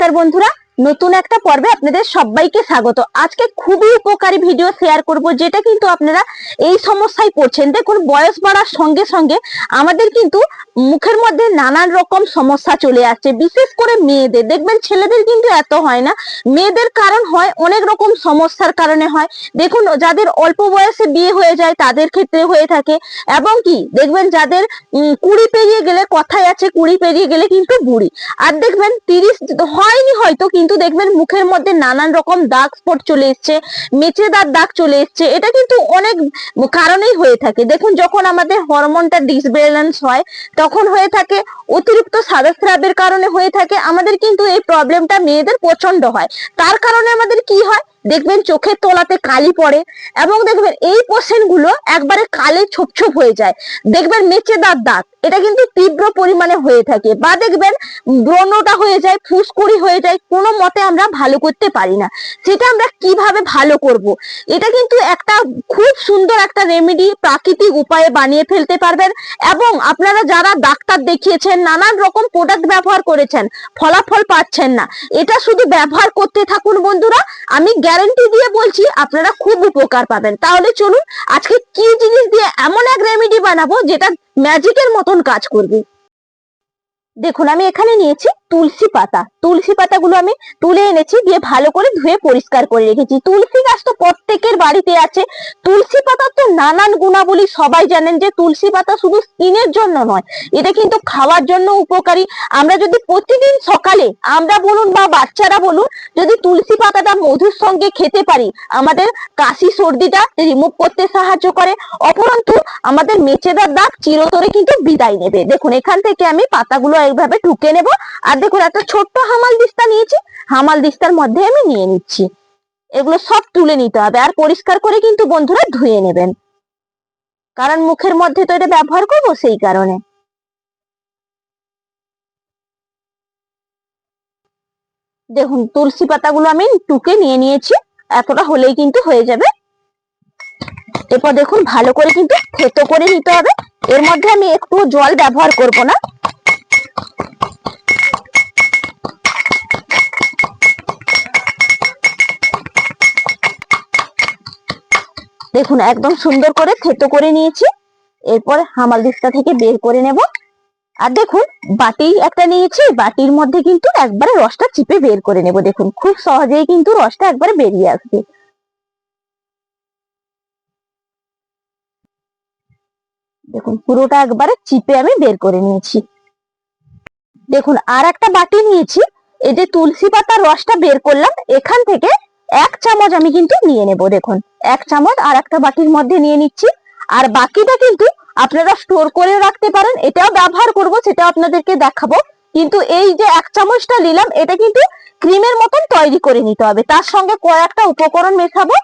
নমস্কার বন্ধুরা, নতুন একটা পর্বে আপনাদের সবাইকে স্বাগত। আজকে খুবই উপকারী ভিডিও শেয়ার করব, যেটা কিন্তু আপনারা এই সমস্যায় পড়ছেন। দেখুন, বয়স বাড়ার সঙ্গে সঙ্গে আমাদের কিন্তু মুখের মধ্যে নানান রকম সমস্যা চলে আসছে, বিশেষ করে মেয়েদের। দেখবেন ছেলেদের কিন্তু এত হয় না। মেয়েদের কারণ হয় অনেক রকম সমস্যার কারণে হয়। দেখুন, যাদের অল্প বয়সে বিয়ে হয়ে যায়, তাদের ক্ষেত্রে হয়ে থাকে। এবং কি, দেখবেন যাদের কুড়ি পেরিয়ে গেলে কথাই আছে কুড়ি পেরিয়ে গেলে কিন্তু বুড়ি। আর দেখবেন তিরিশ হয়নি হয়তো, কিন্তু দেখবেন মুখের মধ্যে নানান রকম দাগ স্পট চলে এসছে, মেচেদার দাগ চলে এসছে। এটা কিন্তু অনেক কারণেই হয়ে থাকে। দেখুন, যখন আমাদের হরমোনটা ডিসব্যালেন্স হয়, তখন হয়ে থাকে, অতিরিক্ত সাদা স্রাবের কারণে হয়ে থাকে, আমাদের কিন্তু এই প্রবলেমটা মেয়েদের প্রচণ্ড হয়। তার কারণে আমাদের কি হয়? দেখবেন চোখের তলাতে কালি পড়ে এবং দেখবেন এই পোর্শনগুলো একবারে কালে ছোপ ছোপ হয়ে যায়। দেখবেন মেচেদার দাগ এটা কিন্তু তীব্র পরিমাণে হয়ে থাকে বা দেখবেন ব্রণটা হয়ে যায়, ফুসকুড়ি হয়ে যায়, কোনো মতে আমরা ভালো করতে পারি না। সেটা আমরা কীভাবে ভালো করব। এটা কিন্তু একটা খুব সুন্দর একটা রেমেডি প্রাকৃতিক উপায়ে বানিয়ে ফেলতে পারবেন এবং আপনারা যারা ডাক্তার দেখিয়েছেন, নানান রকম প্রোডাক্ট ব্যবহার করেছেন, ফলাফল পাচ্ছেন না, এটা শুধু ব্যবহার করতে থাকুন বন্ধুরা। আমি গ্যারান্টি দিয়ে বলছি, আপনারা খুব উপকার পাবেন। তাহলে চলুন, আজকে কি জিনিস দিয়ে এমন এক রেমেডি বানাবো, যেটা ম্যাজিকের মতন কাজ করবে? দেখুন, আমি এখানে নিয়েছি তুলসী পাতা। তুলসী পাতাগুলো আমি তুলে এনেছি, দিয়ে ভালো করে ধুয়ে পরিষ্কার করে রেখেছি। তুলসী গাছ তো প্রত্যেকের বাড়িতে আছে। তুলসী পাতার তো নানান গুণাবলী সবাই জানেন যে তুলসী পাতা শুধু স্কিনের জন্য নয়, এটা কিন্তু খাওয়ার জন্য উপকারী। আমরা যদি প্রতিদিন সকালে, আমরা বলুন বা বাচ্চারা বলুন, যদি তুলসী পাতাটা মধুর সঙ্গে খেতে পারি, আমাদের কাশি সর্দিটা রিমুভ করতে সাহায্য করে। অপরন্তু, আমাদের মেচেদার দাগ চিরতরে কিন্তু বিদায় নেবে। দেখুন, এখান থেকে আমি পাতাগুলো এইভাবে ঢুকে নেব। আর দেখুন, একটা ছোট্ট হামাল দিস্তা নিয়েছি। হামাল দিস্তার মধ্যে আমি নিয়ে নিচ্ছি। এগুলো সব তুলে নিতে হবে আর পরিষ্কার করে কিন্তু বন্ধুরা ধুয়ে নেবেন। কারণ মুখের মধ্যে তো এটা ব্যবহার করব সেই কারণে। দেখুন, তুলসী পাতাগুলো আমি টুকে নিয়ে নিয়েছি, এতটা হলেই কিন্তু হয়ে যাবে। এরপর দেখুন, ভালো করে কিন্তু থেতো করে নিতে হবে। এর মধ্যে আমি একটু জল ব্যবহার করব না। দেখুন, একদম সুন্দর করে থেতো করে নিয়েছি। এরপর হামাল দিস্তা থেকে বের করে নেব। আর দেখুন বাটি একটা নিয়েছি, বাটির মধ্যে কিন্তু একবারে রসটা চিপে বের করে নেব। দেখুন, খুব সহজেই কিন্তু রসটা একবারে বেরিয়ে আসবে। দেখুন, পুরোটা একবারে চিপে আমি বের করে নিয়েছি। দেখুন আর একটা বাটি নিয়েছি। এই যে তুলসী পাতার রসটা বের করলাম, এখান থেকে এক চামচ আমি কিন্তু নিয়ে নেব, দেখুন। এক চামচ আর একটা বাটির মধ্যে নিয়ে নিচ্ছি। আর বাকিটা কিন্তু আপনারা স্টোর করে রাখতে পারেন। এটাও ব্যবহার করব সেটা আপনাদেরকে দেখাবো। কিন্তু এই যে এক চামচটা নিলাম, এটা কিন্তু ক্রিমের মতন তৈরি করে নিতে হবে। তার সঙ্গে কয়েকটা উপকরণ মেশাবো।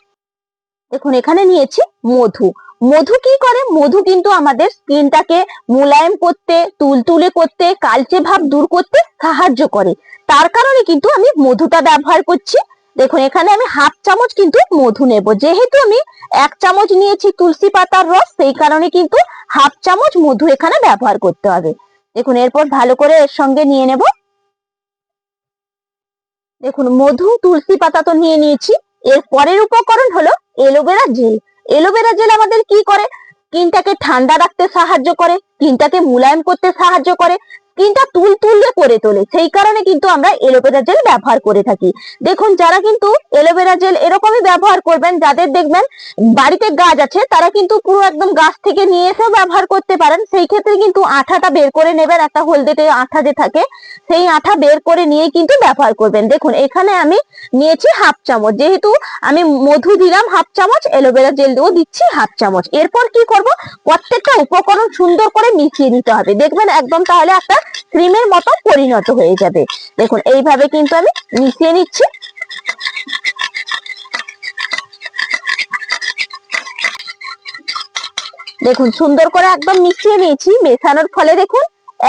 দেখুন, এখানে নিয়েছি মধু। মধু কি করে? মধু কিন্তু আমাদের স্কিনটাকে মোলায়েম করতে, তুলতুলে করতে, কালচে ভাব দূর করতে সাহায্য করে। তার কারণে কিন্তু আমি মধুটা ব্যবহার করছি। দেখুন, এখানে আমি হাফ চামচ কিন্তু মধু নেব। যেহেতু আমি এক চামচ নিয়েছি তুলসী পাতার রস, সেই কারণে কিন্তু হাফ চামচ মধু এখানে ব্যবহার করতে হবে। দেখুন, এরপর ভালো করে এর সঙ্গে নিয়ে নেব। দেখুন, মধু, তুলসী পাতা তো নিয়ে নিয়েছি। এর পরের উপকরণ হলো এলোভেরা জেল। এলোভেরা জেল আমাদের কি করে? স্কিনটাকে ঠান্ডা রাখতে সাহায্য করে স্কিনটাকে মুলায়ম করতে সাহায্য করে। স্কিনটা তুল তুলে করে তোলে। সেই কারণে কিন্তু আমরা এলোভেরা জেল ব্যবহার করে থাকি। দেখুন, যারা কিন্তু এলোভেরা জেল এরকমই ব্যবহার করবেন, যাদের দেখবেন বাড়িতে গাছ আছে, তারা কিন্তু পুরো একদম গাছ থেকে নিয়ে এসেও ব্যবহার করতে পারেন। সেই ক্ষেত্রে কিন্তু আঠাটা বের করে নেবেন, একটা হলদেটে আঠা যে থাকে, সেই আঠা বের করে নিয়ে কিন্তু ব্যবহার করবেন। দেখুন, এখানে আমি নিয়েছি হাফ চামচ। যেহেতু আমি মধু দিলাম হাফ চামচ, এলোভেরা জেল দিয়েও দিচ্ছি হাফ চামচ। এরপর কি করব? প্রত্যেকটা উপকরণ সুন্দর করে মিশিয়ে নিতে হবে। দেখবেন, একদম তাহলে একটা ক্রিমের মতো পরিণত হয়ে যাবে। দেখুন, এইভাবে কিন্তু আমি মিশিয়ে নিচ্ছি। দেখুন, সুন্দর করে একদম মিশিয়ে নিয়েছি। মেশানোর ফলে দেখুন,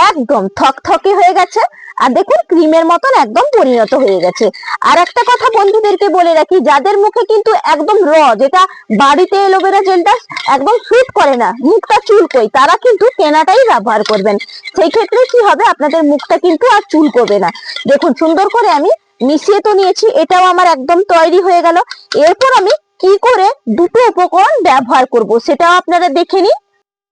একদম থকথকে হয়ে গেছে। আর দেখুন, ক্রিমের মতন একদম পরিণত হয়ে গেছে। আর একটা কথা বন্ধুদেরকে বলে রাখি, যাদের মুখে কিন্তু একদম র, যেটা বাড়িতে এলোভেরা জেলটা একদম সুট করে না, মুখটা চুলকোই তারা কিন্তু কেনাটাই ব্যবহার করবেন। সেই ক্ষেত্রে কি হবে, আপনাদের মুখটা কিন্তু আর চুল করবে না। দেখুন, সুন্দর করে আমি মিশিয়ে তো নিয়েছি, এটাও আমার একদম তৈরি হয়ে গেল। এরপর আমি কি করে দুটো উপকরণ ব্যবহার করব, সেটাও আপনারা দেখে নিন।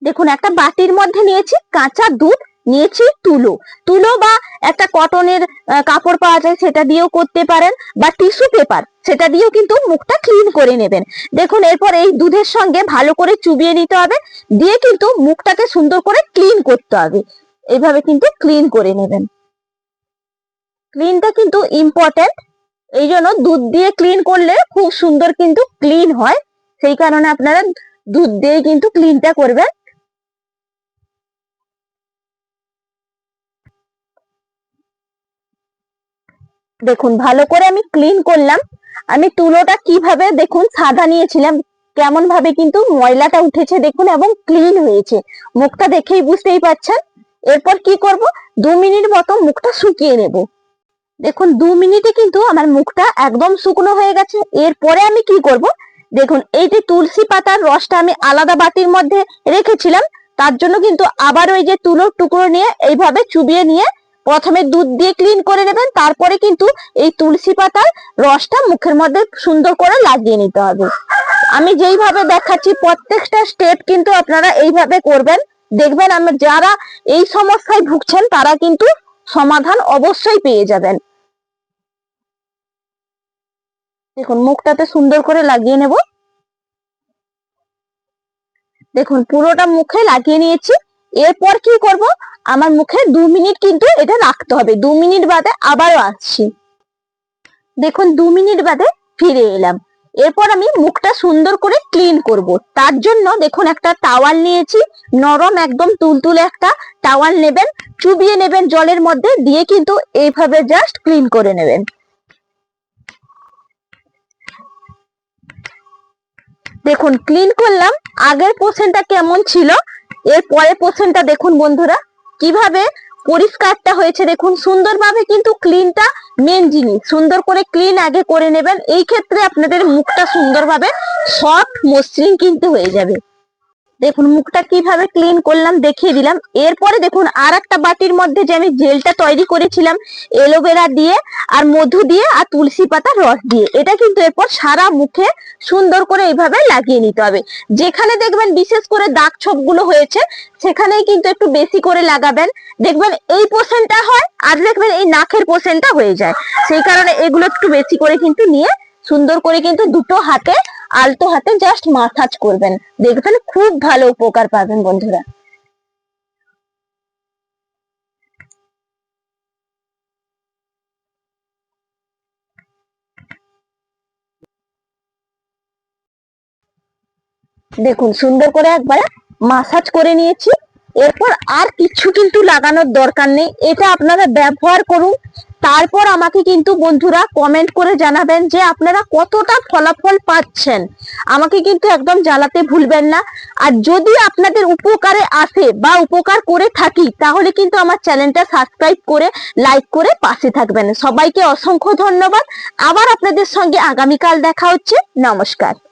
দেখুন, একটা বাটির মধ্যে নিয়েছি কাঁচা দুধ নিয়েছি তুলো। তুলো বা একটা কটনের কাপড় পাওয়া যায় সেটা দিয়েও করতে পারেন বা টিস্যু পেপার সেটা দিয়েও কিন্তু মুখটা ক্লিন করে নেবেন। দেখুন, এরপর এই দুধের সঙ্গে ভালো করে চুবিয়ে নিতে হবে, দিয়ে কিন্তু মুখটাকে সুন্দর করে ক্লিন করতে হবে। এভাবে কিন্তু ক্লিন করে নেবেন। ক্লিনটা কিন্তু ইম্পর্টেন্ট এই জন্য দুধ দিয়ে ক্লিন করলে খুব সুন্দর কিন্তু ক্লিন হয়। সেই কারণে আপনারা দুধ দিয়ে কিন্তু ক্লিনটা করবেন। দেখুন, ভালো করে আমি ক্লিন করলাম। আমি তুলোটা কীভাবে, দেখুন, সাদা নিয়েছিলাম কেমন ভাবে কিন্তু ময়লাটা উঠেছে, দেখুন, এবং ক্লিন হয়েছে। মুখটা দেখেই বুঝতেই পাচ্ছেন? এরপর কি করব? দু মিনিট মতো মুখটা শুকিয়ে নেব। দেখুন, দু মিনিটে কিন্তু আমার মুখটা একদম শুকনো হয়ে গেছে। এরপরে আমি কি করব? দেখুন, এই যে তুলসী পাতার রসটা আমি আলাদা বাটির মধ্যে রেখেছিলাম, তার জন্য কিন্তু আবার ওই যে তুলোর টুকরো নিয়ে এইভাবে চুবিয়ে নিয়ে প্রথমে দুধ দিয়ে ক্লিন করে নেবেন, তারপরে কিন্তু এই তুলসী পাতার রসটা মুখের মধ্যে সুন্দর করে লাগিয়ে নিতে হবে। আমি যেইভাবে দেখাচ্ছি প্রত্যেকটা স্টেপ কিন্তু আপনারা এইভাবে করবেন। দেখবেন আমরা যারা এই সমস্যায় ভুগছেন, তারা কিন্তু সমাধান অবশ্যই পেয়ে যাবেন। দেখুন, মুখটাতে সুন্দর করে লাগিয়ে নেব। দেখুন, পুরোটা মুখে লাগিয়ে নিয়েছি। এরপর কি করব? আমার মুখে দু মিনিট কিন্তু এটা রাখতে হবে। দু মিনিট বাদে আবারও আসছি। দেখুন, দু মিনিট বাদে ফিরে এলাম। এরপর আমি মুখটা সুন্দর করে ক্লিন করব। তার জন্য দেখুন, একটা টাওয়াল নিয়েছি। নরম, একদম তুলতুলে একটা টাওয়াল নেবেন, চুবিয়ে নেবেন জলের মধ্যে, দিয়ে কিন্তু এইভাবে জাস্ট ক্লিন করে নেবেন। দেখুন ক্লিন করলাম। আগের পোর্শনটা কেমন ছিল? এর পরের পোর্শনটা দেখুন বন্ধুরা। কীভাবে পরিষ্কারটা হয়েছে দেখুন। সুন্দরভাবে কিন্তু ক্লিনটা মেন জিনিস। সুন্দর করে ক্লিন আগে করে নেবেন। এই ক্ষেত্রে আপনাদের মুখটা সুন্দরভাবে সফট মসৃণ কিন্তু হয়ে যাবে। দেখুন, মুখটা কীভাবে ক্লিন করলাম, দেখিয়ে দিলাম। এরপরে দেখুন আর একটা বাটির মধ্যে যে আমি জেলটা তৈরি করেছিলাম, এলোভেরা দিয়ে আর মধু দিয়ে আর তুলসী পাতার রস দিয়ে। এটা কিন্তু এরপর সারা মুখে সুন্দর করে এইভাবে লাগিয়ে নিতে হবে। যেখানে দেখবেন, বিশেষ করে দাগ ছোপগুলো হয়েছে, সেখানেই কিন্তু একটু বেশি করে লাগাবেন। দেখবেন, এই পোর্শনটা হয় আর দেখবেন, এই নাকের পোর্শনটা হয়ে যায়। সেই কারণে এগুলো একটু বেশি করে কিন্তু নিয়ে সুন্দর করে কিন্তু দুটো হাতে আলতো হাতে জাস্ট মাসাজ করবেন। দেখবেন খুব ভালো উপকার পাবেন বন্ধুরা। দেখুন, সুন্দর করে একবার মাসাজ করে নিয়েছি। এরপর আর কিছু কিন্তু লাগানোর দরকার নেই। এটা আপনারা ব্যবহার করুন। তারপর আমাকে কিন্তু বন্ধুরা কমেন্ট করে জানাবেন যে আপনারা কতটা ফলাফল পাচ্ছেন। আমাকে কিন্তু একদম জ্বালাতে ভুলবেন না। আর যদি আপনাদের উপকারে আসে বা উপকার করে থাকি, তাহলে কিন্তু আমার চ্যানেলটা সাবস্ক্রাইব করে লাইক করে পাশে থাকবেন। সবাইকে অসংখ্য ধন্যবাদ। আবার আপনাদের সঙ্গে আগামীকাল দেখা হচ্ছে। নমস্কার।